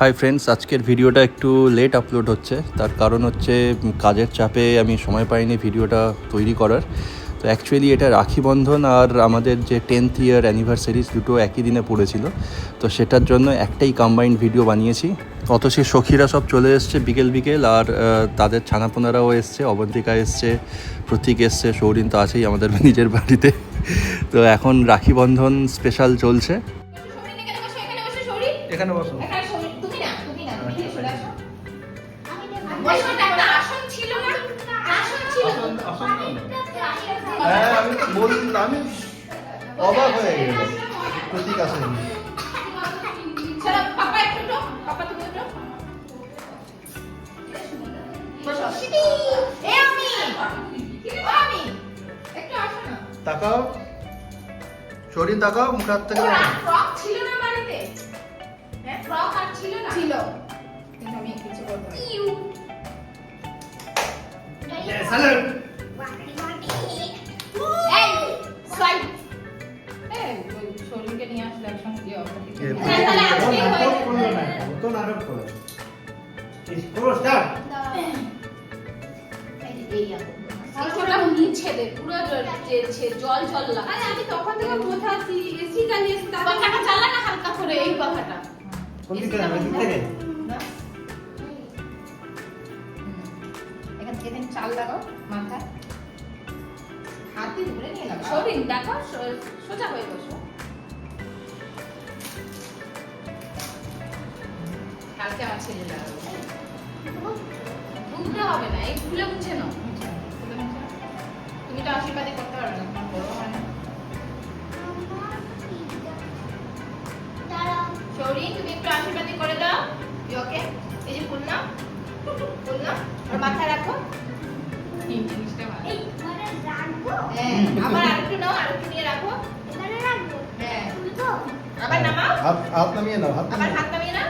Hi friends আজকের ভিডিওটা একটু লেট আপলোড হচ্ছে। তার কারণ হচ্ছে কাজের চাপে আমি সময় পাইনি ভিডিওটা তৈরি করার। তো অ্যাকচুয়ালি এটা রাখি বন্ধন আর আমাদের যে টেন্থ ইয়ার অ্যানিভার্সারিজ দুটো একই দিনে পড়েছিল। তো সেটার জন্য একটাই কম্বাইন্ড ভিডিও বানিয়েছি। অত সে সখীরা সব চলে এসছে বিকেল বিকেল আর তাদের ছানাপোনারাও এসছে অবন্তিকা এসছে প্রতীক এসছে সৌরিন তো আছেই আমাদের নিজের বাড়িতে। তো এখন রাখি বন্ধন স্পেশাল চলছে। এখানে বসো, আসন ছিল না? আসন ছিল। হ্যাঁ আমি তো বললাম আমি অবাক হয়ে গেল প্রতীক আসেনি। তাকাও শরীর তাকাও মুখ হাত থেকে ফ্রক ছিল না বাড়িতে? হ্যাঁ, ফ্রক আর ছিল না? কিন্তু আমি কিছু বলব অপরাধী। কে? হ্যাঁ, জল জল লাগছে। আমি তখন থেকে বোঝাচ্ছি এসি চালিয়েছি তারপর চালা না হালকা করে এই পাখাটা লাগাও মাথায়। হাতে ধরে নিয়ে লাগাও সরিন, দেখো সোজা হয়ে বসো। কালকে আমার ছেলে লাগাবো। বুঝতে হবে না, এই খুলে মুছে নাও। তুমি তো আশীর্বাদই করতে পারবে না তোমার না। সৌরিন, তুমি একটু আশীর্বাদই করে দাও। ওকে, এই যে ফুল নাও ফুল আর মাথায় রাখো। হাত হাত নামিয়ে নাও হাত আবার নামিয়ে হাত নামিয়ে নাও।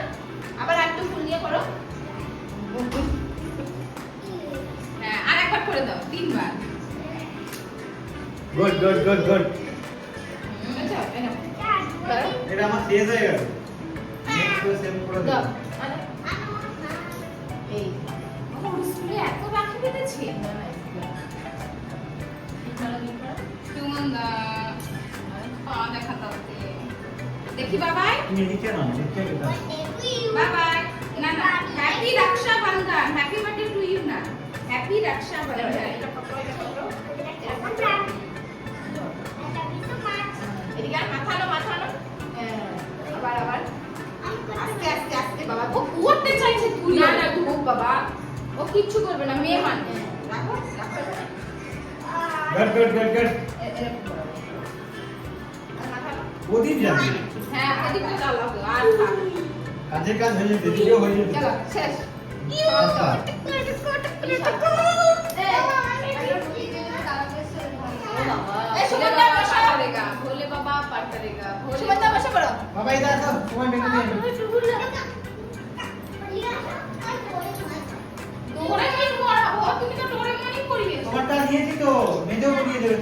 আবার আরেকটু ফুল করো। হ্যাঁ আর একবার করে দাও তিনবার। গুড গুড গুড গুড আচ্ছা এটা আমার শেষ হয়ে গেল। নেক্সট করে দাও। এই। স্কুলে এত দেখি বাবাই তুমি নিচে নাও নিচে বাবাই না না happy Raksha Bandhan happy birthday to you না হ্যাপি রক্ষা বন্ধন এটা পকড়ো এটা পকড়ো এদিকে আর মাথা নো মাথা হ্যাঁ, আবার আবার আস্তে আস্তে আস্তে বাবা ও পড়তে চাইছে তুই না না বাবা ও কিচ্ছু করবে না মেয়ে মানে রাখো রাখো গুড গুড গুড গুড এ- এরকম করো। আর মাথা নো। প্রদীপ যাবে হ্যাঁ এদিকে চালাবো আর থাক কাজের কাজ হয়ে যেতে দিদিও হয়ে যেতে চলো শেষ আচ্ছা। ভোলে বাবা পার করেগা সুমন্দা বসে পড়ো বাবা এটা আসো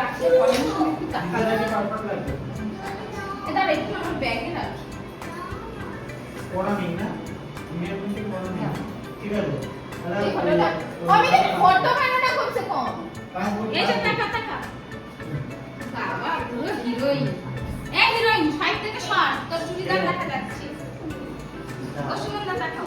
একটু এটা আমার ব্যাগে রাখি পড়া নেই না এখন থেকে পড়া নেই ঠিক আছে তাহলে এই আর ফটোটা আমি দেখি ফটো বানানো কমসে কম এই যে টাকা টাকা বাবা পুরো হিরোইন এ হিরোইন সাইড থেকে সর তোর চুড়িদার দেখা। যাচ্ছে দেখাও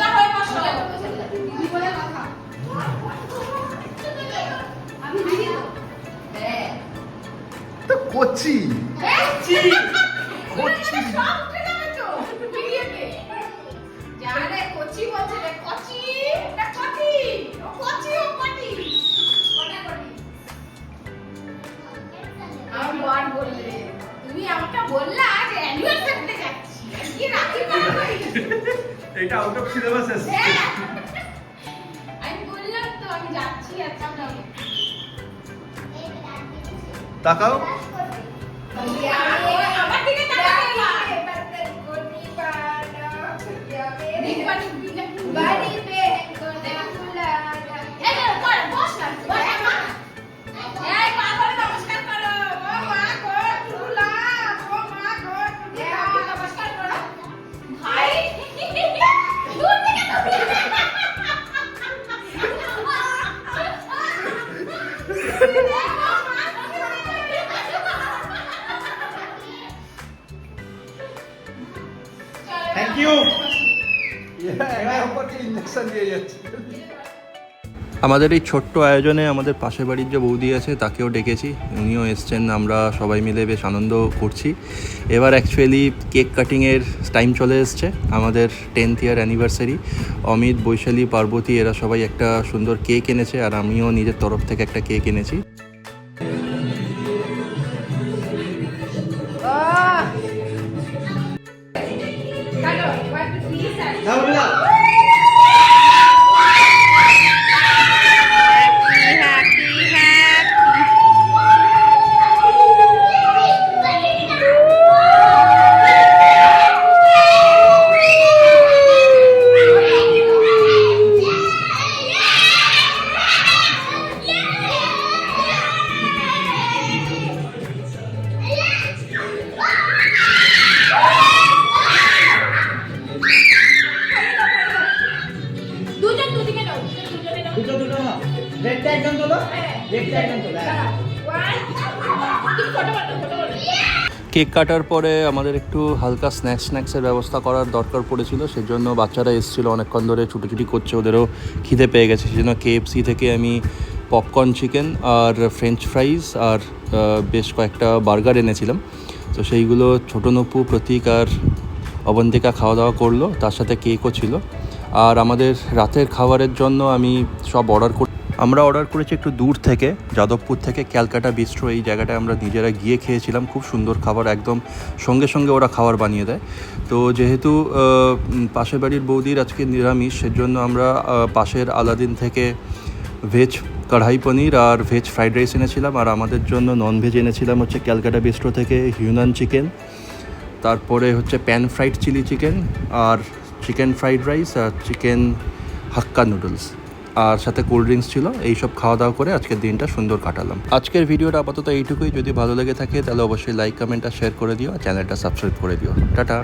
আজকে রাখি পাবই এটা আউট অফ সিলেবাস আছে। আমি বললাম তো আমি যাচ্ছি আচ্ছা তাকাও। দিয়ে যাচ্ছে। আমাদের এই ছোট্ট আয়োজনে আমাদের পাশের বাড়ির যে বৌদি আছে তাকেও ডেকেছি। উনিও এসছেন আমরা সবাই মিলে বেশ আনন্দ করছি। এবার অ্যাকচুয়ালি কেক কাটিংয়ের টাইম চলে এসছে। আমাদের tenth year anniversary Amit Vaishali Parvati এরা সবাই একটা সুন্দর কেক এনেছে আর আমিও নিজের তরফ থেকে একটা কেক এনেছি। কেক কাটার পরে আমাদের একটু হালকা স্ন্যাক্স, স্ন্যাক্সের ব্যবস্থা করার দরকার পড়েছিল, সেজন্য বাচ্চারা এসেছিল অনেকক্ষণ ধরে, ছুটোছুটি করছে, ওদেরও খিদে পেয়ে গেছে, সেজন্য কেএফসি থেকে আমি পপকর্ন চিকেন আর ফ্রেঞ্চ ফ্রাইজ আর বেশ কয়েকটা বার্গার এনেছিলাম। তো সেইগুলো ছোটো নপু, প্রতীক আর অবন্তিকা খাওয়া দাওয়া করল, তার সাথে কেকও ছিল। আর আমাদের রাতের খাবারের জন্য আমি সব অর্ডার আমরা অর্ডার করেছি একটু দূর থেকে যাদবপুর থেকে ক্যালকাটা বিস্ট্রো এই জায়গাটায় আমরা নিজেরা গিয়ে খেয়েছিলাম। খুব সুন্দর খাবার একদম সঙ্গে সঙ্গে ওরা খাবার বানিয়ে দেয়। তো যেহেতু পাশের বাড়ির বৌদির আজকে নিরামিষ সেজন্য আমরা আহ, পাশের আলাদিন থেকে ভেজ কড়াই পনির আর ভেজ ফ্রাইড রাইস এনেছিলাম। আর আমাদের জন্য নন ভেজ এনেছিলাম হচ্ছে ক্যালকাটা বিস্ট্রো থেকে হিউনান চিকেন তারপরে হচ্ছে প্যান ফ্রাইড চিলি চিকেন আর চিকেন ফ্রাইড রাইস আর চিকেন হাক্কা নুডলস আর সাথে কোল্ড ড্রিঙ্কস ছিল এই সব খাওয়া দাওয়া করে আজকের দিনটা সুন্দর কাটালাম। আজকের ভিডিওটা আপাতত এইটুকুই। যদি ভালো লেগে থাকে, তাহলে অবশ্যই লাইক কমেন্টটা শেয়ার করে দিও চ্যানেলটা সাবস্ক্রাইব করে দিও। টাটা।